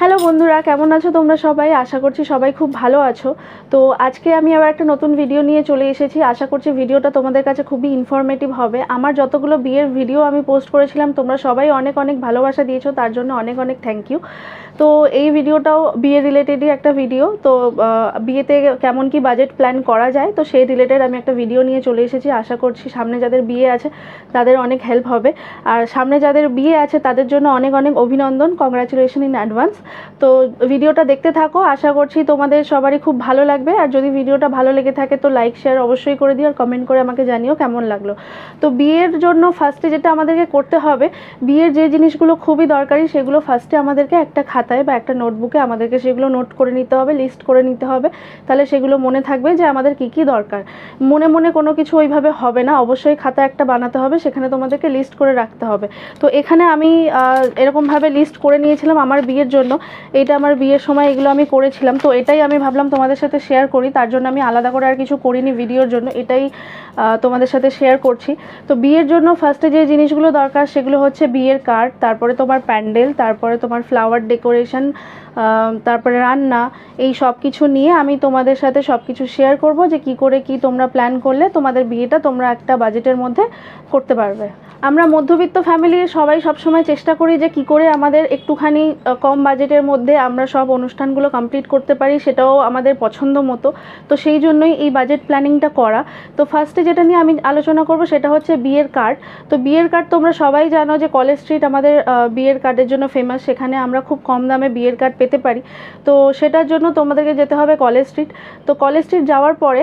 Hello বন্ধুরা, কেমন আছো তোমরা সবাই? আশা করছি সবাই খুব ভালো আছো। তো আজকে আমি আবার একটা নতুন ভিডিও নিয়ে চলে এসেছি। আশা করছি ভিডিওটা তোমাদের কাছে খুবই ইনফরমেটিভ হবে। আমার যতগুলো বিয়ের ভিডিও আমি পোস্ট করেছিলাম, তোমরা সবাই অনেক অনেক ভালোবাসা দিয়েছ, তার জন্য অনেক অনেক থ্যাংক ইউ তো এই ভিডিওটাও বিয়ে রিলেটেডই একটা ভিডিও তো বিয়েতে কেমন কি বাজেট প্ল্যান করা যায়, তো সেই রিলেটেড আমি একটা ভিডিও নিয়ে চলে এসেছি। আশা করছি সামনে যাদের বিয়ে আছে, তাদের অনেক হেল্প হবে। আর সামনে যাদের বিয়ে আছে, তাদের জন্য অনেক অনেক অভিনন্দন। কংগ্রাচুলেশন ইন অ্যাডভান্স তো ভিডিওটা দেখতে থাকো। আশা করছি তোমাদের সবারই খুব ভালো লাগবে। আর যদি ভিডিওটা ভালো লেগে থাকে তো লাইক শেয়ার অবশ্যই করে দিও আর কমেন্ট করে আমাকে জানিও কেমন লাগল। তো বিয়ের জন্য ফার্স্টে যেটা আমাদেরকে করতে হবে, বিয়ের যে জিনিসগুলো খুবই দরকারি সেগুলো ফার্স্টে আমাদেরকে একটা খাতায় বা একটা নোটবুকে আমাদেরকে সেগুলো নোট করে নিতে হবে লিস্ট করে নিতে হবে। তাহলে সেগুলো মনে থাকবে যে আমাদের কি কি দরকার। মনে মনে কোনো কিছু ওইভাবে হবে না। অবশ্যই খাতা একটা বানাতে হবে, সেখানে তোমাদেরকে লিস্ট করে রাখতে হবে। তো এখানে আমি এরকমভাবে লিস্ট করে নিয়েছিলাম আমার বিয়ের জন্য। এটা আমার বিয়ের সময় এগুলো আমি করেছিলাম। তো এটাই আমি ভাবলাম তোমাদের সাথে শেয়ার করি। তার জন্য আমি আলাদা করে আর কিছু করিনি ভিডিওর জন্য। এটাই তোমাদের সাথে শেয়ার করছি। তো বিয়ের জন্য ফার্স্টে যে জিনিসগুলো দরকার সেগুলো হচ্ছে বিয়ের কার্ড তারপরে তোমার প্যান্ডেল, তারপরে তোমার ফ্লাওয়ার ডেকোরেশন তারপরে রান্না, এই সব কিছু নিয়ে আমি তোমাদের সাথে সব কিছু শেয়ার করব যে কি করে কি তোমরা প্ল্যান করলে তোমাদের বিয়েটা তোমরা একটা বাজেটের মধ্যে করতে পারবে। আমরা মধ্যবিত্ত ফ্যামিলির সবাই সবসময় চেষ্টা করি যে কি করে আমাদের একটুখানি কম বাজেটের মধ্যে আমরা সব অনুষ্ঠানগুলো কমপ্লিট করতে পারি, সেটাও আমাদের পছন্দ মতো। তো সেই জন্যই এই বাজেট প্ল্যানিংটা করা। তো ফার্স্টে যেটা নিয়ে আমি আলোচনা করব সেটা হচ্ছে বিয়ের কার্ড তো বিয়ের কার্ড তোমরা সবাই জানো যে কলেজ স্ট্রিট আমাদের বিয়ের কার্ডের জন্য ফেমাস সেখানে আমরা খুব কম দামে বিয়ের কার্ড পেতে পারি। তো সেটার জন্য তোমাদেরকে যেতে হবে কলেজ স্ট্রিট তো কলেজ স্ট্রিট যাওয়ার পরে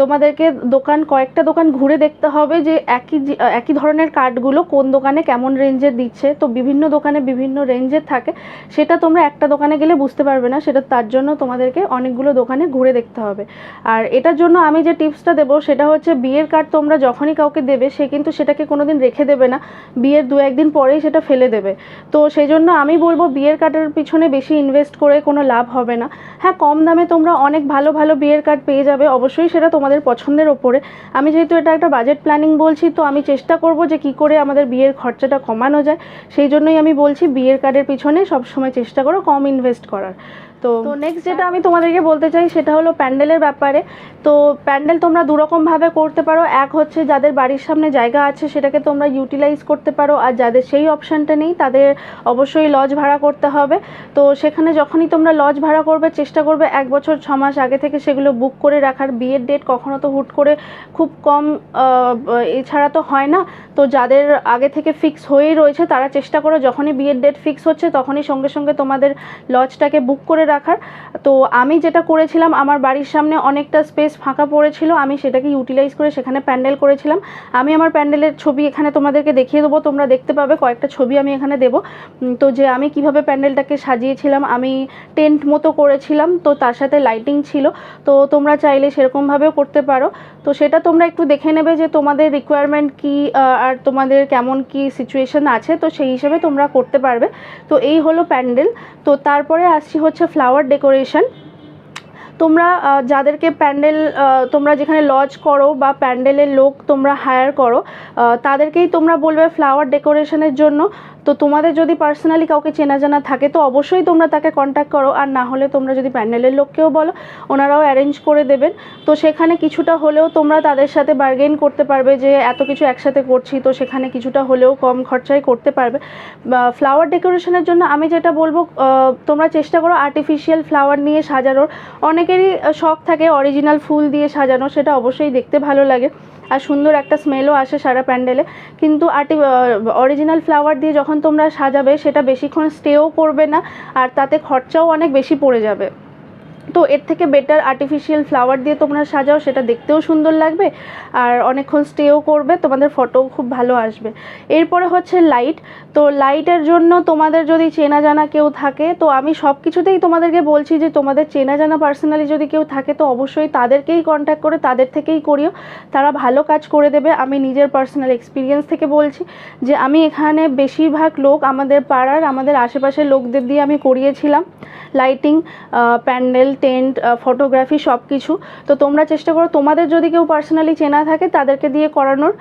তোমাদেরকে দোকান, কয়েকটা দোকান ঘুরে দেখতে হবে যে একই একই ধরনের কার্ডগুলো কোন দোকানে কেমন রেঞ্জের দিচ্ছে, তো বিভিন্ন দোকানে বিভিন্ন রেঞ্জের থাকে, সেটা তোমরা একটা দোকানে গেলে বুঝতে পারবে না, সেটা তার জন্য তোমাদেরকে অনেকগুলো দোকানে ঘুরে দেখতে হবে। আর এটার জন্য আমি যে টিপসটা দেবো, সেটা হচ্ছে বিয়ের কার্ড তোমরা যখনই কাউকে দেবে, সে কিন্তু সেটাকে কোনো দিন রেখে দেবে না, বিয়ের দু একদিন পরেই সেটা ফেলে দেবে। তো সেই জন্য আমি বলব বিয়ের কার্ডের পিছনে বেশি ইনভেস্ট করে কোনো লাভ হবে না। হ্যাঁ কম দামে তোমরা অনেক ভালো ভালো বিয়ের কার্ড পেয়ে যাবে, অবশ্যই সেটা তোমাদের পছন্দের ওপরে। আমি যেহেতু এটা একটা বাজেট প্ল্যানিং বলছি, তো আমি চেষ্টা করব যে কি করে আমাদের বিয়ের খরচাটা কমানো যায়? সেই জন্যই আমি বলছি, বিয়ের কার্ডের পিছনে সবসময় চেষ্টা করো কম ইনভেস্ট করার। তো নেক্সট যেটা আমি তোমাদেরকে বলতে চাই সেটা হলো প্যান্ডেলের ব্যাপারে। তো প্যান্ডেল তোমরা দুরকমভাবে করতে পারো। এক হচ্ছে যাদের বাড়ির সামনে জায়গা আছে সেটাকে তোমরা ইউটিলাইজ করতে পারো আর যাদের সেই অপশানটা নেই তাদের অবশ্যই লজ ভাড়া করতে হবে। তো সেখানে যখনই তোমরা লজ ভাড়া করবে চেষ্টা করবে এক বছর ছ মাস আগে থেকে সেগুলো বুক করে রাখার। বিয়ের ডেট কখনো তো হুট করে খুব কম এছাড়া তো হয় না। তো যাদের আগে থেকে ফিক্স হয়েই রয়েছে তারা চেষ্টা করো যখনই বিয়ের ডেট ফিক্স হচ্ছে তখনই সঙ্গে সঙ্গে তোমাদের লজটাকে বুক করে রাখার। তো আমি যেটা করেছিলাম, আমার বাড়ির সামনে অনেকটা স্পেস ফাঁকা পড়েছিল, আমি সেটাকে ইউটিলাইজ করে সেখানে প্যান্ডেল করেছিলাম। আমি আমার প্যান্ডেলের ছবি এখানে তোমাদেরকে দেখিয়ে দেবো, তোমরা দেখতে পাবে, কয়েকটা ছবি আমি এখানে দেবো। তো যে আমি কীভাবে প্যান্ডেলটাকে সাজিয়েছিলাম, আমি টেন্ট মতো করেছিলাম, তো তার সাথে লাইটিং ছিল। তো তোমরা চাইলে সেরকমভাবেও করতে পারো। তো সেটা তোমরা একটু দেখে নেবে যে তোমাদের রিকোয়ারমেন্ট কি আর তোমাদের কেমন কি সিচুয়েশন আছে, তো সেই হিসেবে তোমরা করতে পারবে। তো এই হলো প্যান্ডেল। তো তারপরে আসছি হচ্ছে ফ্লাওয়ার ডেকোরেশন তোমরা যাদেরকে প্যান্ডেল তোমরা যেখানে লজ করো বা প্যান্ডেলের লোক তোমরা হায়ার করো তাদেরকেই তোমরা বলবে ফ্লাওয়ার ডেকোরেশনের জন্য। তো তোমাদের যদি পার্সোনালি কাউকে চেনা জানা থাকে, তো অবশ্যই তোমরা তাকে কন্ট্যাক্ট করো। আর না হলে তোমরা যদি প্যান্ডেলের লোককেও বলো, ওনারাও অ্যারেঞ্জ করে দেবেন। তো সেখানে কিছুটা হলেও তোমরা তাদের সাথে বার্গেন করতে পারবে যে, এত কিছু একসাথে করছি, তো সেখানে কিছুটা হলেও কম খরচায় করতে পারবে। ফ্লাওয়ার ডেকোরেশনের জন্য আমি যেটা বলব তোমরা চেষ্টা করো আর্টিফিশিয়াল ফ্লাওয়ার নিয়ে সাজানোর। অনেকেরই শখ থাকে অরিজিনাল ফুল দিয়ে সাজানো, সেটা অবশ্যই দেখতে ভালো লাগে। আর সুন্দর একটা স্মেলও আসে সারা প্যান্ডেলে। কিন্তু আর্টি অরিজিনাল ফ্লাওয়ার দিয়ে যখন তোমরা সাজাবে, সেটা বেশিক্ষণ স্টেও করবে না, আর তাতে খরচাও অনেক বেশি পড়ে যাবে। তো এর থেকে বেটার আর্টিফিশিয়াল ফ্লাওয়ার দিয়ে তোমরা সাজাও, সেটা দেখতেও সুন্দর লাগবে। আর অনেকক্ষণ স্টেও করবে, তোমাদের ফটোও খুব ভালো আসবে। এরপরে হচ্ছে লাইট তো লাইটের জন্য তোমাদের যদি চেনা জানা কেউ থাকে, তো আমি সব কিছুতেই তোমাদেরকে বলছি যে তোমাদের চেনা জানা পার্সোনালি যদি কেউ থাকে, তো অবশ্যই তাদেরকেই কন্ট্যাক্ট করে, তাদের থেকেই করিও। তারা ভালো কাজ করে দেবে। আমি নিজের পার্সোনাল এক্সপিরিয়েন্স থেকে বলছি যে আমি এখানে বেশিরভাগ লোক আমাদের পাড়ার, আমাদের আশেপাশের লোকদের দিয়ে আমি করিয়েছিলাম। লাইটিং প্যান্ডেল টেন্ট ফটোগ্রাফি সব কিছু তো তোমরা চেষ্টা করো, তোমাদের যদি কেউ পার্সোনালি চেনা থাকে, তাদেরকে দিয়ে করানোর।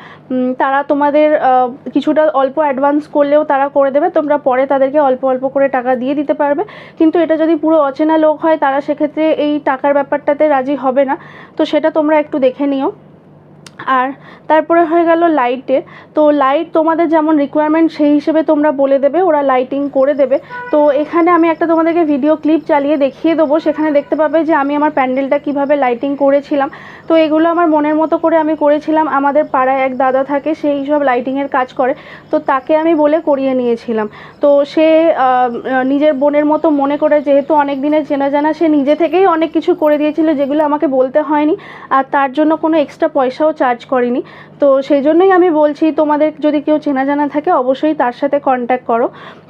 তারা তোমাদের কিছুটা অল্প অ্যাডভান্স করলেও তারা করে দেবে। তোমরা পরে তাদেরকে অল্প অল্প করে টাকা দিয়ে দিতে পারবে। কিন্তু এটা যদি পুরো অচেনা লোক হয়, তারা সেক্ষেত্রে এই টাকার ব্যাপারটাতে রাজি হবে না। তো সেটা তোমরা একটু দেখে নিও। আর তারপরে হয়ে গেল লাইটের তো লাইট তোমাদের যেমন রিকোয়ারমেন্ট সেই হিসেবে তোমরা বলে দেবে, ওরা লাইটিং করে দেবে। তো এখানে আমি একটা তোমাদেরকে ভিডিও ক্লিপ চালিয়ে দেখিয়ে দেবো। সেখানে দেখতে পাবে যে আমি আমার প্যান্ডেলটা কীভাবে লাইটিং করেছিলাম। তো এগুলো আমার মনের মতো করে আমি করেছিলাম। আমাদের পাড়ায় এক দাদা থাকে সেই সব লাইটিংয়ের কাজ করে। তো তাকে আমি বলে করিয়ে নিয়েছিলাম। তো সে নিজের বোনের মতো মনে করে, যেহেতু অনেক দিনের চেনা জানা সে নিজে থেকেই অনেক কিছু করে দিয়েছিল, যেগুলো আমাকে বলতে হয়নি। আর তার জন্য কোনো এক্সট্রা পয়সাও চার্জ করিনি। তো সেই জন্যই আমি বলছি, তোমাদের যদি কেউ চেনা জানা থাকে, অবশ্যই তার সাথে কন্ট্যাক্ট করো।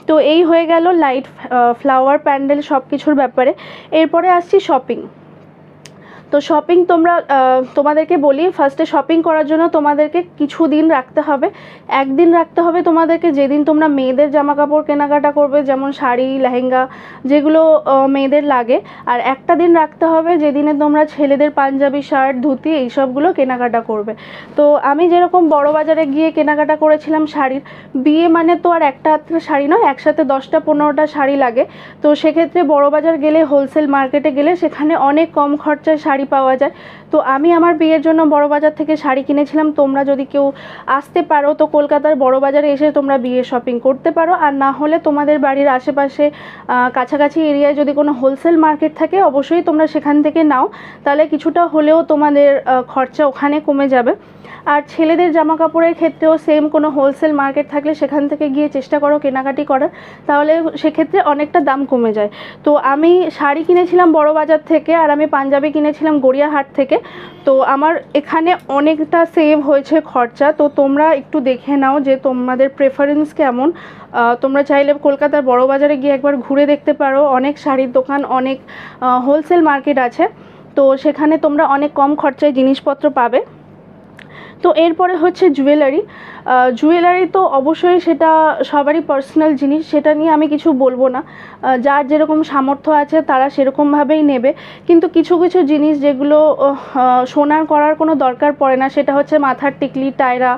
তো এই হয়ে গেল লাইট ফ্লাওয়ার প্যান্ডেল সব কিছুর ব্যাপারে। এরপরে আসছি শপিং তো শপিং তোমরা তোমাদেরকে বলি ফার্স্টে শপিং করার জন্য তোমাদেরকে কিছু দিন রাখতে হবে। একদিন রাখতে হবে তোমাদেরকে যেদিন তোমরা মেয়েদের জামা কাপড় কেনাকাটা করবে, যেমন শাড়ি, লেহেঙ্গা, যেগুলো মেয়েদের লাগে। আর একটা দিন রাখতে হবে যেদিনে তোমরা ছেলেদের পাঞ্জাবি, শার্ট, ধুতি এইসবগুলো কেনাকাটা করবে। তো আমি যেরকম বড় বাজারে গিয়ে কেনাকাটা করেছিলাম শাড়ির, বিয়ে মানে তো আর একটা আধটা শাড়ি নয়, একসাথে দশটা, পনেরোটা শাড়ি লাগে। তো সেক্ষেত্রে বড় বাজার গেলে হোলসেল মার্কেটে গেলে সেখানে অনেক কম খরচায় শাড়ি পাওয়া যায়। তো আমি আমার বিয়ের জন্য বড় বাজার থেকে শাড়ি কিনেছিলাম। তোমরা যদি কেউ আসতে পারো, তো কলকাতার বড় বাজারে এসে তোমরা বিয়ে শপিং করতে পারো। আর না হলে তোমাদের বাড়ির আশেপাশে কাছাকাছি এরিয়ায় যদি কোনো হোলসেল মার্কেট থাকে, অবশ্যই তোমরা সেখান থেকে নাও। তাহলে কিছুটা হলেও তোমাদের খরচা ওখানে কমে যাবে। আর ছেলেদের জামা কাপড়ের ক্ষেত্রেও সেম কোনো হোলসেল মার্কেট থাকলে সেখান থেকে গিয়ে চেষ্টা করো কেনাকাটি করার। তাহলে সেক্ষেত্রে অনেকটা দাম কমে যায়। তো আমি শাড়ি কিনেছিলাম বড় বাজার থেকে, আর আমি পাঞ্জাবি কিনেছিলাম গড়িয়াহাট থেকে। তো আমার এখানে অনেকটা সেভ হয়েছে খরচা। তো তোমরা একটু দেখে নাও যে তোমাদের প্রেফারেন্স কেমন। তোমরা চাইলে কলকাতার বড় বাজারে গিয়ে একবার ঘুরে দেখতে পারো। অনেক শাড়ির দোকান, অনেক হোলসেল মার্কেট আছে। তো সেখানে তোমরা অনেক কম খরচায় জিনিসপত্র পাবে। তো এরপরে হচ্ছে জুয়েলারি জুয়েলারি তো অবশ্যই সেটা সবারই পার্সোনাল জিনিস, সেটা নিয়ে আমি কিছু বলব না। যার যেরকম সামর্থ্য আছে তারা সেরকমভাবেই নেবে। কিন্তু কিছু কিছু জিনিস যেগুলো সোনার করার কোনো দরকার পড়ে না, সেটা হচ্ছে মাথার টিকলি, টায়রা,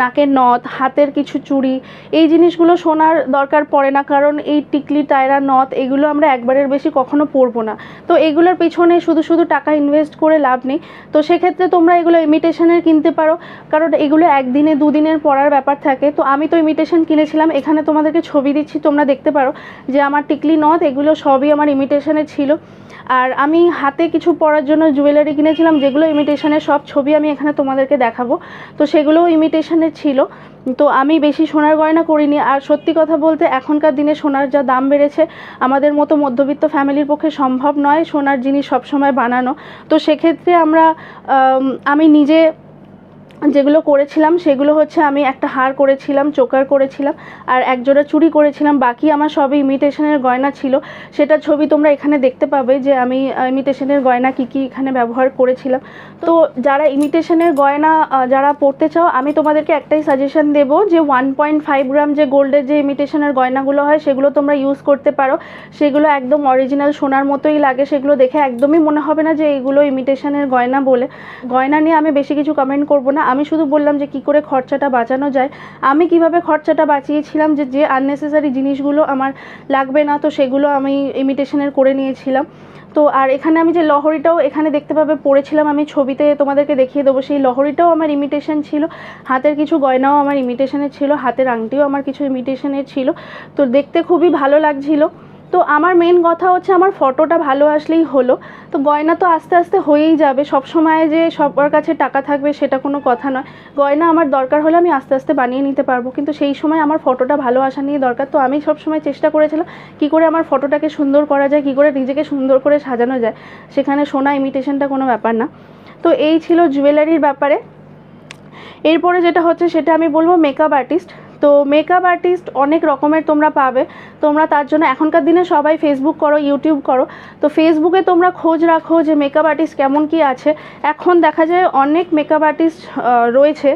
নাকের নথ, হাতের কিছু চুড়ি। এই জিনিসগুলো সোনার দরকার পড়ে না, কারণ এই টিকলি, টায়রা, নথ, এগুলো আমরা একবারের বেশি কখনো পরবো না। তো এগুলোর পিছনে শুধু শুধু টাকা ইনভেস্ট করে লাভ নেই। তো সেক্ষেত্রে তোমরা এগুলো ইমিটেশনের কিনতে পারো। কারণ এগুলো একদিনে, দুদিনের পরার ব্যাপার থাকে। তো আমি তো ইমিটেশন কিনেছিলাম, এখানে তোমাদেরকে ছবি দিচ্ছি, তোমরা দেখতে পারো যে আমার টিকলি নথ, এগুলো সবই আমার ইমিটেশনের ছিল। আর আমি হাতে কিছু পরার জন্য জুয়েলারি কিনেছিলাম, যেগুলো ইমিটেশনের সব ছবি আমি এখানে তোমাদেরকে দেখাবো। তো সেগুলোও ইমিটেশনের ছিল। তো আমি বেশি সোনার গয়না করিনি। আর সত্যি কথা বলতে, এখনকার দিনে সোনার যা দাম বেড়েছে, আমাদের মতো মধ্যবিত্ত ফ্যামিলির পক্ষে সম্ভব নয় সোনার জিনিস সবসময় বানানো। তো সেক্ষেত্রে আমরা আমি নিজে যেগুলো করেছিলাম, সেগুলো হচ্ছে আমি একটা হার করেছিলাম, চোকার করেছিলাম, আর একজোড়া চুড়ি করেছিলাম, বাকি আমার সবই ইমিটেশনের গয়না ছিল। সেটা ছবি তোমরা এখানে দেখতে পাবে যে আমি ইমিটেশনের গয়না কী কী এখানে ব্যবহার করেছিলাম। তো যারা ইমিটেশনের গয়না যারা পড়তে চাও, আমি তোমাদেরকে একটাই সাজেশন দেব যে ওয়ান পয়েন্ট ফাইভ গ্রাম যে গোল্ডের যে ইমিটেশনের গয়নাগুলো হয়, সেগুলো তোমরা ইউজ করতে পারো। সেগুলো একদম অরিজিনাল সোনার মতোই লাগে, সেগুলো দেখে একদমই মনে হবে না যে এইগুলো ইমিটেশনের গয়না বলে। গয়না নিয়ে আমি বেশি কিছু কমেন্ট করব না। আমি শুধু বললাম যে কি করে খরচাটা বাঁচানো যায়। আমি কীভাবে খরচাটা বাঁচিয়েছিলাম যে যে আননেসেসারি জিনিসগুলো আমার লাগবে না, তো সেগুলো আমি ইমিটেশনের করে নিয়েছিলাম। তো আর এখানে আমি যে লহরিটাও এখানে দেখতে পাবে, পড়েছিলাম আমি ছবিতে, তোমাদেরকে দেখিয়ে দেবো, সেই লহরিটাও আমার ইমিটেশন ছিল। হাতের কিছু গয়নাও আমার ইমিটেশনের ছিল, হাতের আংটিও আমার কিছু ইমিটেশনের ছিল। তো দেখতে খুবই ভালো লাগছিল। তো আমার মেন কথা হচ্ছে আমার ফটোটা ভালো আসলেই হলো। তো গয়না তো আস্তে আস্তে হয়েই যাবে। সব সময় যে সবার কাছে টাকা থাকবে সেটা কোনো কথা নয়। গয়না আমার দরকার হলে আমি আস্তে আস্তে বানিয়ে নিতে পারব। কিন্তু সেই সময় আমার ফটোটা ভালো আসা নিয়ে দরকার। তো আমি সব সময় চেষ্টা করেছিলাম কী করে আমার ফটোটাকে সুন্দর করা যায়, কী করে নিজেকে সুন্দর করে সাজানো যায়। সেখানে সোনা ইমিটেশনটা কোনো ব্যাপার না। তো এই ছিল জুয়েলারির ব্যাপারে। এরপরে যেটা হচ্ছে সেটা আমি বলব মেকআপ আর্টিস্ট তো মেকআপ আর্টিস্ট অনেক রকমের তোমরা পাবে। তোমরা তার জন্য এখনকার দিনে সবাই ফেসবুক করো ইউটিউব করো। তো ফেসবুকে তোমরা খোঁজ রাখো যে মেকআপ আর্টিস্ট কেমন কি আছে। এখন দেখা যায় অনেক মেকআপ আর্টিস্ট রয়েছে।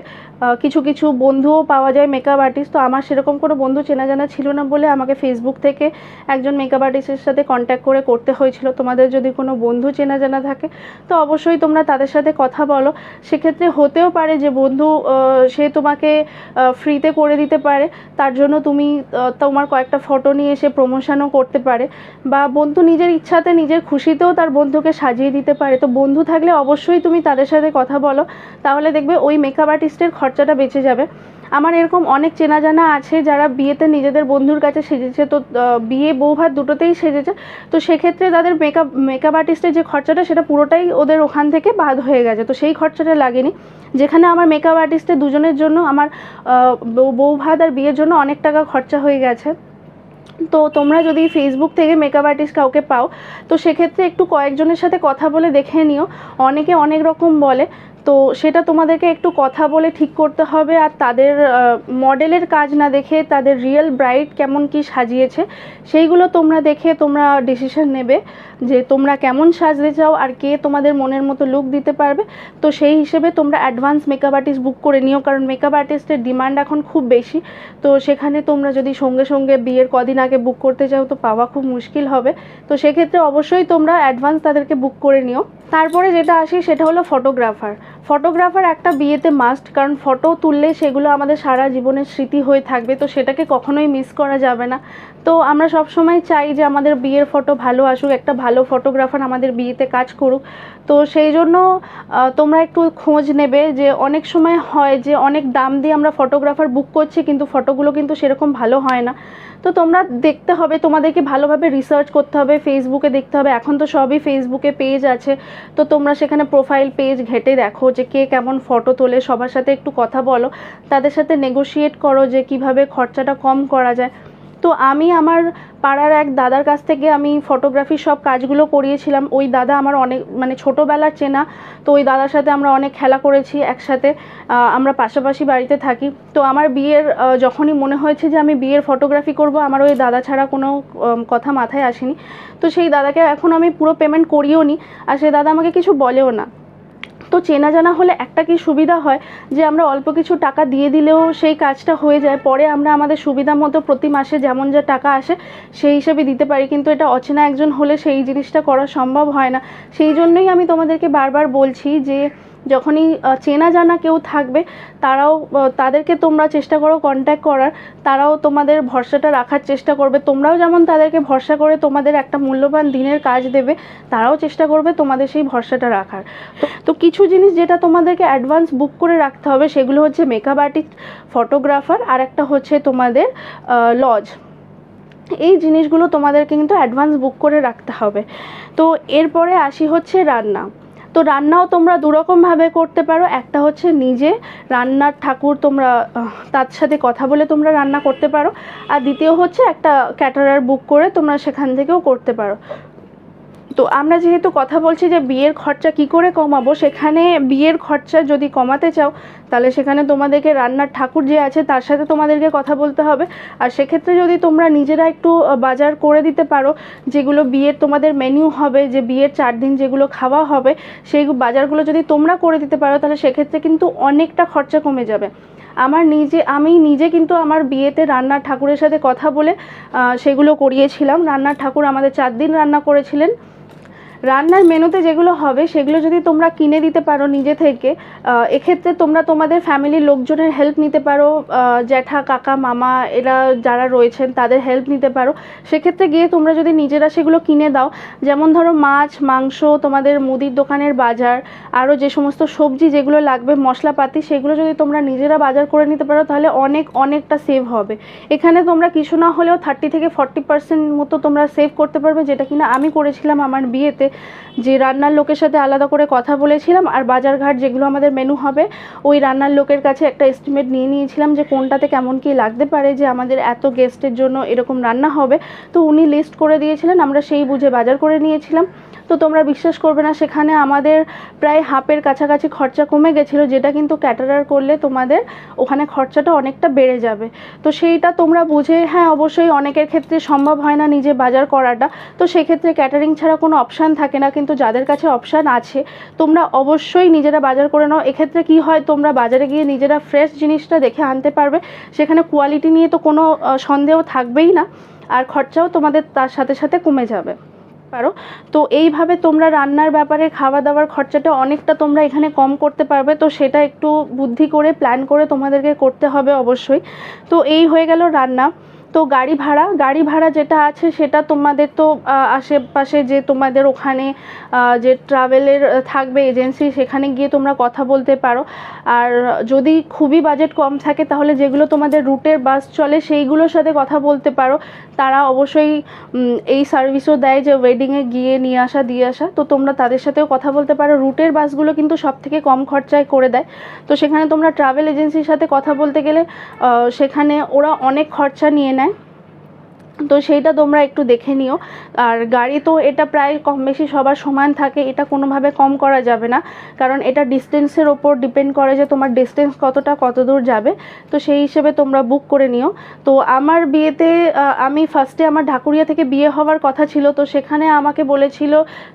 কিছু কিছু বন্ধুও পাওয়া যায় মেকআপ আর্টিস্ট তো আমার সেরকম কোনো বন্ধু চেনা জানা ছিল না বলে আমাকে ফেসবুক থেকে একজন মেকআপ আর্টিস্টের সাথে কন্ট্যাক্ট করে করতে হয়েছিল। তোমাদের যদি কোনো বন্ধু চেনা জানা থাকে, তো অবশ্যই তোমরা তাদের সাথে কথা বলো। সেক্ষেত্রে হতেও পারে যে বন্ধু সে তোমাকে ফ্রিতে করে দিতে পারে। তার জন্য তুমি তোমার কয়েকটা ফটো নিয়ে এসে প্রমোশনও করতে পারে। বা বন্ধু নিজের ইচ্ছাতে নিজের খুশিতেও তার বন্ধুকে সাজিয়ে দিতে পারে। তো বন্ধু থাকলে অবশ্যই তুমি তাদের সাথে কথা বলো। তাহলে দেখবে ওই মেকআপ আর্টিস্টের খরচাটা বেঁচে যাবে। আমার এরকম অনেক চেনা জানা আছে যারা বিয়েতে নিজেদের বন্ধুর কাছে সেজেছে। তো বিয়ে বউ ভাত দুটোতেই সেজেছে। তো সেক্ষেত্রে তাদের মেকআপ মেকআপ আর্টিস্টের যে খরচাটা সেটা পুরোটাই ওদের ওখান থেকে বাদ হয়ে গেছে। তো সেই খরচাটা লাগেনি। যেখানে আমার মেকআপ আর্টিস্টের দুজনের জন্য আমার বউ- ভাত আর বিয়ের জন্য অনেক টাকা খরচা হয়ে গেছে। তো তোমরা যদি ফেসবুক থেকে মেকআপ আর্টিস্ট কাউকে পাও, তো সেক্ষেত্রে একটু কয়েকজনের সাথে কথা বলে দেখে নিও। অনেকে অনেক রকম বলে। তো সেটা তোমাদেরকে একটু কথা বলে ঠিক করতে হবে আর তাদের মডেলের কাজ না দেখে তাদের রিয়েল ব্রাইড কেমন কি সাজিয়েছে, সেইগুলো তোমরা দেখে তোমরা ডিসিশন নেবে যে তোমরা কেমন সাজতে চাও আর কে তোমাদের মনের মতো লুক দিতে পারবে। তো সেই হিসেবে তোমরা অ্যাডভান্স মেকআপ আর্টিস্ট বুক করে নিও, কারণ মেকআপ আর্টিস্টের ডিমান্ড এখন খুব বেশি। তো সেখানে তোমরা যদি সঙ্গে সঙ্গে বিয়ের কদিন আগে বুক করতে চাও তো পাওয়া খুব মুশকিল হবে। তো সেক্ষেত্রে অবশ্যই তোমরা অ্যাডভান্স তাদেরকে বুক করে নিও। তারপরে যেটা আসি সেটা হলো ফটোগ্রাফার ফটোগ্রাফার একটা বিয়েতে মাস্ট কারণ ফটো তুললে সেগুলো আমাদের সারা জীবনের স্মৃতি হয়ে থাকবে, তো সেটাকে কখনোই মিস করা যাবে না। তো আমরা সব সময় চাই যে আমাদের বিয়ের ফটো ভালো আসুক, একটা ভালো ফটোগ্রাফার আমাদের বিয়েতে কাজ করুক। তো সেই জন্য তোমরা একটু খোঁজ নেবে যে অনেক সময় হয় যে অনেক দাম দিয়ে আমরা ফটোগ্রাফার বুক করছি, কিন্তু ফটোগুলো কিন্তু সেরকম ভালো হয় না। তো তোমরা দেখতে হবে, তোমাদেরকে ভালোভাবে রিসার্চ করতে হবে ফেসবুকে দেখতে হবে। এখন তো সবই ফেসবুকে পেজ আছে। তো তোমরা সেখানে প্রোফাইল পেজ ঘেটে দেখো যে কে কেমন ফটো তোলে, সবার সাথে একটু কথা বলো, তাদের সাথে নেগোশিয়েট করো যে কীভাবে খরচাটা কম করা যায়। তো আমি আমার পাড়ার এক দাদার কাছ থেকে আমি ফটোগ্রাফির সব কাজগুলো করিয়েছিলাম। ওই দাদা আমার অনেক মানে ছোটোবেলার চেনা, তো ওই দাদার সাথে আমরা অনেক খেলা করেছি একসাথে আমরা পাশাপাশি বাড়িতে থাকি। তো আমার বিয়ের যখনই মনে হয়েছে যে আমি বিয়ের ফটোগ্রাফি করব, আমার ওই দাদা ছাড়া কোনো কথা মাথায় আসেনি। তো সেই দাদাকে এখন আমি পুরো পেমেন্ট করিও নি আর সেই দাদা আমাকে কিছু বলেও না। তো চেনা জানা হলে একটা কি সুবিধা হয় যে আমরা অল্প কিছু টাকা দিয়ে দিলেও সেই কাজটা হয়ে যায়? পরে আমরা আমাদের সুবিধা মতো প্রতি মাসে যেমন যা টাকা আসে সেই হিসেবে দিতে পারি। কিন্তু এটা অচেনা একজন হলে সেই জিনিসটা করা সম্ভব হয় না। সেই জন্যই আমি তোমাদেরকে বারবার বলছি যে যখনই চেনা জানা কেউ থাকবে, তারাও তাদেরকে তোমরা চেষ্টা করো কন্ট্যাক্ট করার, তারাও তোমাদের ভরসাটা রাখার চেষ্টা করবে। তোমরাও যেমন তাদেরকে ভরসা করে তোমাদের একটা মূল্যবান দিনের কাজ দেবে, তারাও চেষ্টা করবে তোমাদের সেই ভরসাটা রাখার। তো- কিছু জিনিস যেটা তোমাদেরকে অ্যাডভান্স বুক করে রাখতে হবে, সেগুলো হচ্ছে মেকআপ আর্টিস্ট ফটোগ্রাফার আর একটা হচ্ছে তোমাদের লজ এই জিনিসগুলো তোমাদেরকে কিন্তু অ্যাডভান্স বুক করে রাখতে হবে। তো এরপরে আসি হচ্ছে রান্না। তো রান্নাও তোমরা দুরকমভাবে করতে পারো। একটা হচ্ছে নিজে রান্নার ঠাকুর তোমরা তার সাথে কথা বলে তোমরা রান্না করতে পারো। আর দ্বিতীয় হচ্ছে একটা ক্যাটারার বুক করে তোমরা সেখান থেকেও করতে পারো। তো আমরা যেহেতু কথা বলছি যে বিয়ের খরচা কি করে কমাবো, সেখানে বিয়ের খরচা যদি কমাতে চাও, তাহলে সেখানে তোমাদেরকে রান্নার ঠাকুর যে আছে তার সাথে তোমাদেরকে কথা বলতে হবে। আর সেক্ষেত্রে যদি তোমরা নিজেরা একটু বাজার করে দিতে পারো, যেগুলো বিয়ের তোমাদের মেনু হবে, যে বিয়ের চার দিন যেগুলো খাওয়া হবে, সেই বাজারগুলো যদি তোমরা করে দিতে পারো, তাহলে সেক্ষেত্রে কিন্তু অনেকটা খরচা কমে যাবে। আমার নিজে, আমি নিজে কিন্তু আমার বিয়েতে রান্নার ঠাকুরের সাথে কথা বলে সেগুলো করিয়েছিলাম। রান্নার ঠাকুর আমাদের চার দিন রান্না করেছিলেন। রান্নার মেনুতে যেগুলো হবে, সেগুলো যদি তোমরা কিনে দিতে পারো নিজে থেকে এক্ষেত্রে তোমরা তোমাদের ফ্যামিলির লোকজনের হেল্প নিতে পারো জ্যাঠা, কাকা, মামা, এরা যারা রয়েছেন তাদের হেল্প নিতে পারো। সেক্ষেত্রে গিয়ে তোমরা যদি নিজেরা সেগুলো কিনে দাও, যেমন ধরো মাছ, মাংস, তোমাদের মুদির দোকানের বাজার আরও যে সমস্ত সবজি যেগুলো লাগবে, মশলাপাতি, সেগুলো যদি তোমরা নিজেরা বাজার করে নিতে পারো, তাহলে অনেক, অনেকটা সেভ হবে। এখানে তোমরা কিছু না হলেও থার্টি থেকে ফর্টি পার্সেন্ট মতো তোমরা সেভ করতে পারবে, যেটা কিনা আমি করেছিলাম আমার বিয়েতে। যে রান্নার লোকের সাথে আলাদা করে কথা বলেছিলাম, আর বাজারঘাট যেগুলো আমাদের মেনু হবে, ওই রান্নার লোকের কাছে একটা এস্টিমেট নিয়ে নিয়েছিলাম যে কোনটাতে কেমন কী লাগতে পারে, যে আমাদের এত গেস্টের জন্য এরকম রান্না হবে। তো উনি লিস্ট করে দিয়েছিলেন, আমরা সেই বুঝে বাজার করে নিয়েছিলাম। তো তোমরা বিশ্বাস করবে না, সেখানে আমাদের প্রায় হাফের কাছাকাছি খরচা কমে গেছিল, যেটা কিন্তু ক্যাটারার করলে তোমাদের ওখানে খরচাটা অনেকটা বেড়ে যাবে। তো সেইটা তোমরা বুঝে হ্যাঁ অবশ্যই অনেকের ক্ষেত্রে সম্ভব হয় না নিজে বাজার করাটা। তো সেক্ষেত্রে ক্যাটারিং ছাড়া কোনো অপশান থাকে না, কিন্তু যাদের কাছে অপশান আছে, তোমরা অবশ্যই নিজেরা বাজার করে নাও। এক্ষেত্রে কি হয়, তোমরা বাজারে গিয়ে নিজেরা ফ্রেশ জিনিসটা দেখে আনতে পারবে। সেখানে কোয়ালিটি নিয়ে তো কোনো সন্দেহ থাকবেই না। আর খরচাও তোমাদের তার সাথে সাথে কমে যাবে। পারো। তো এইভাবে তোমরা রান্নার ব্যাপারে খাওয়া দাওয়ার খরচাটা অনেকটা তোমরা এখানে কম করতে পারবে। তো সেটা একটু বুদ্ধি করে প্ল্যান করে তোমাদেরকে করতে হবে অবশ্যই। তো এই হয়ে গেল রান্না। তো গাড়ি ভাড়া গাড়ি ভাড়া যেটা আছে সেটা তোমাদের তো আশেপাশে যে তোমাদের ওখানে যে ট্রাভেলের থাকবে এজেন্সি সেখানে গিয়ে তোমরা কথা বলতে পারো। আর যদি খুবই বাজেট কম থাকে তাহলে যেগুলো তোমাদের রুটের বাস চলে সেইগুলোর সাথে কথা বলতে পারো। তারা অবশ্যই এই সার্ভিসও দেয় যে ওয়েডিংয়ে গিয়ে নিয়ে আসা, দিয়ে আসা। তো তোমরা তাদের সাথেও কথা বলতে পারো। রুটের বাসগুলো কিন্তু সব থেকে কম খরচায় করে দেয়। তো সেখানে তোমরা ট্রাভেল এজেন্সির সাথে কথা বলতে গেলে সেখানে ওরা অনেক খরচা নিয়ে নেয়। তো সেইটা তোমরা একটু দেখে নিও। আর গাড়ি তো এটা প্রায় কম বেশি সবার সমান থাকে, এটা কোনোভাবে কম করা যাবে না। কারণ এটা ডিস্টেন্সের ওপর ডিপেন্ড করে যে তোমার ডিস্টেন্স কতটা কত দূর যাবে। তো সেই হিসেবে তোমরা বুক করে নিও। তো আমার বিয়েতে আমি ফার্স্টে আমার ঢাকুরিয়া থেকে বিয়ে হওয়ার কথা ছিল। তো সেখানে আমাকে বলেছিল,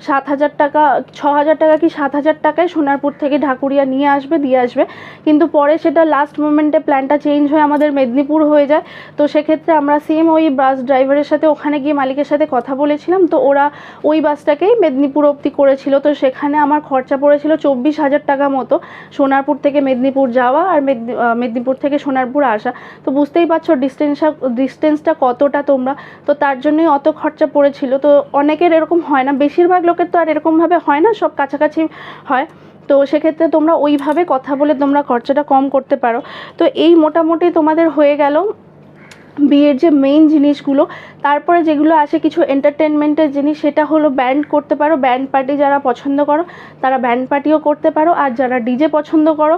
সাত হাজার টাকা, ছ হাজার টাকা কি সাত হাজার টাকায় সোনারপুর থেকে ঢাকুরিয়া নিয়ে আসবে, দিয়ে আসবে? কিন্তু পরে সেটা লাস্ট মোমেন্টে প্ল্যানটা চেঞ্জ হয়ে আমাদের মেদিনীপুর হয়ে যায়। তো সেক্ষেত্রে আমরা সেম ওই বাস ড্রাইভারের সাথে ওখানে গিয়ে মালিকের সাথে কথা বলেছিলাম, তো ওরা ওই বাসটাকেই মেদিনীপুর অবধি করেছিল। তো সেখানে আমার খরচা পড়েছিল চব্বিশ হাজার টাকা মতো, সোনারপুর থেকে মেদিনীপুর যাওয়া আর মেদিনী- মেদিনীপুর থেকে সোনারপুর আসা। তো বুঝতেই পারছ ডিস্টেন্সটা ডিস্টেন্সটা কতটা তোমরা। তো তার জন্যই অত খরচা পড়েছিল। তো অনেকের এরকম হয় না, বেশিরভাগ লোকের তো আর এরকমভাবে হয় না, সব কাছাকাছি হয়। তো সেক্ষেত্রে তোমরা ওইভাবে কথা বলে তোমরা খরচাটা কম করতে পারো। তো এই মোটামুটি তোমাদের হয়ে গেল। বিয়ের যে মেইন জিনিসগুলো, তারপরে যেগুলো আসে কিছু এন্টারটেনমেন্টের জিনিস, সেটা হলো ব্যান্ড করতে পারো। ব্যান্ড পার্টি যারা পছন্দ করো, তারা ব্যান্ড পার্টিও করতে পারো। আর যারা ডিজে পছন্দ করো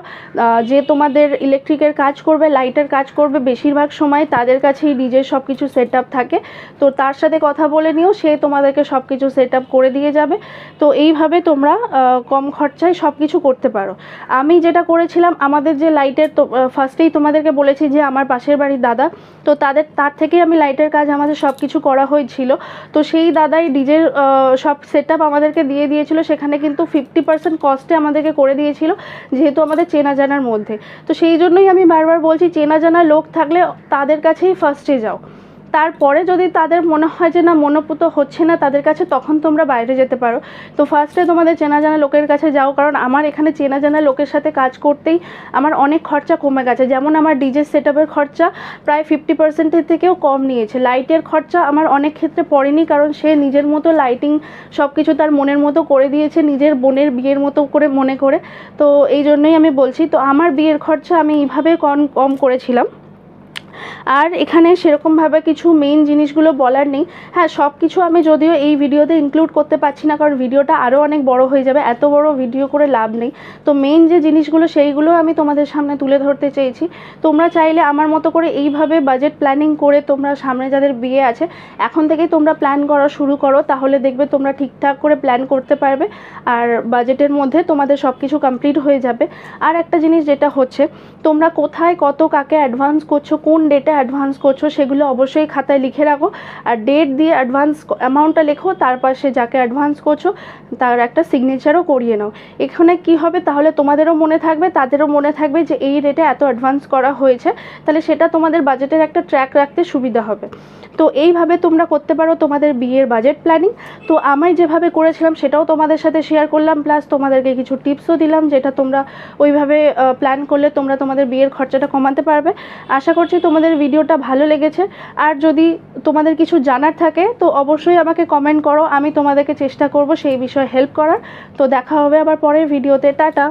যে তোমাদের ইলেকট্রিকের কাজ করবে লাইটের কাজ করবে, বেশিরভাগ সময় তাদের কাছেই ডিজের সব কিছু সেট আপ থাকে। তো তার সাথে কথা বলে নিও, সে তোমাদেরকে সব কিছু সেট করে দিয়ে যাবে। তো এইভাবে তোমরা কম খরচায় সব কিছু করতে পারো। আমি যেটা করেছিলাম, আমাদের যে লাইটের তো ফার্স্টেই তোমাদেরকে বলেছি যে আমার পাশের বাড়ির দাদা, তো তাদের, তার থেকেই আমি লাইটের কাজ আমাদের সব কিছু করা হয়েছিল। তো সেই দাদাই ডিজের সব সেট আমাদেরকে দিয়ে দিয়েছিল। সেখানে কিন্তু ফিফটি পার্সেন্ট কস্টে আমাদেরকে করে দিয়েছিল, যেহেতু আমাদের চেনা জানার মধ্যে। তো সেই জন্যই আমি বারবার বলছি চেনা জানা লোক থাকলে তাদের কাছেই ফার্স্টে যাও। তারপরে যদি তাদের মনে হয় যে না, মনোপুত হচ্ছে না তাদের কাছে, তখন তোমরা বাইরে যেতে পারো। তো ফার্স্টে তোমাদের চেনা জানা লোকের কাছে যাও, কারণ আমার এখানে চেনা জানা লোকের সাথে কাজ করতেই আমার অনেক খরচা কমে গেছে। যেমন আমার ডিজে সেট আপের খরচা প্রায় ফিফটি পার্সেন্টের থেকেও কম নিয়েছে। লাইটের খরচা আমার অনেক ক্ষেত্রে পড়েনি, কারণ সে নিজের মতো লাইটিং সব কিছু তার মনের মতো করে দিয়েছে, নিজের বোনের বিয়ের মতো করে মনে করে। তো এই জন্যই আমি বলছি, তো আমার বিয়ের খরচা আমি এইভাবে কম কম করেছিলাম। আর এখানে সেরকমভাবে কিছু মেইন জিনিসগুলো বলার নেই। হ্যাঁ সব কিছু আমি যদিও এই ভিডিওতে ইনক্লুড করতে পারছি না, কারণ ভিডিওটা আরও অনেক বড় হয়ে যাবে, এত বড় ভিডিও করে লাভ নেই। তো মেইন যে জিনিসগুলো, সেইগুলো আমি তোমাদের সামনে তুলে ধরতে চেয়েছি। তোমরা চাইলে আমার মতো করে এইভাবে বাজেট প্ল্যানিং করে তোমরা সামনে যাদের বিয়ে আছে, এখন থেকেই তোমরা প্ল্যান করা শুরু করো, তাহলে দেখবে তোমরা ঠিকঠাক করে প্ল্যান করতে পারবে, আর বাজেটের মধ্যে তোমাদের সব কিছু কমপ্লিট হয়ে যাবে। আর একটা জিনিস যেটা হচ্ছে, তোমরা কোথায় কত কাকে অ্যাডভান্স করছ, কোন ডেটে অ্যাডভান্স করছ, সেগুলো অবশ্যই খাতায় লিখে রাখো। আর ডেট দিয়ে অ্যাডভান্স অ্যামাউন্টটা লেখো, তার পাশে যাকে অ্যাডভান্স করছ, তার একটা সিগনেচারও করিয়ে নাও। এখানে কি হবে, তাহলে তোমাদেরও মনে থাকবে, তাদেরও মনে থাকবে যে এই রেটে এত অ্যাডভান্স করা হয়েছে। তাহলে সেটা তোমাদের বাজেটের একটা ট্র্যাক রাখতে সুবিধা হবে। তো এইভাবে তোমরা করতে পারো তোমাদের বিয়ের বাজেট প্ল্যানিং তো আমি যেভাবে করেছিলাম, সেটাও তোমাদের সাথে শেয়ার করলাম। প্লাস তোমাদেরকে কিছু টিপসও দিলাম, যেটা তোমরা ওইভাবে প্ল্যান করলে তোমরা তোমাদের বিয়ের খরচাটা কমাতে পারবে। আশা করছি তোমাদের ভিডিওটা ভালো লেগেছে। আর যদি তোমাদের কিছু জানার থাকে, তো অবশ্যই আমাকে কমেন্ট করো। আমি তোমাদেরকে চেষ্টা করব সেই বিষয়ে হেল্প করার। তো দেখা হবে আবার পরের ভিডিওতে। টাটা।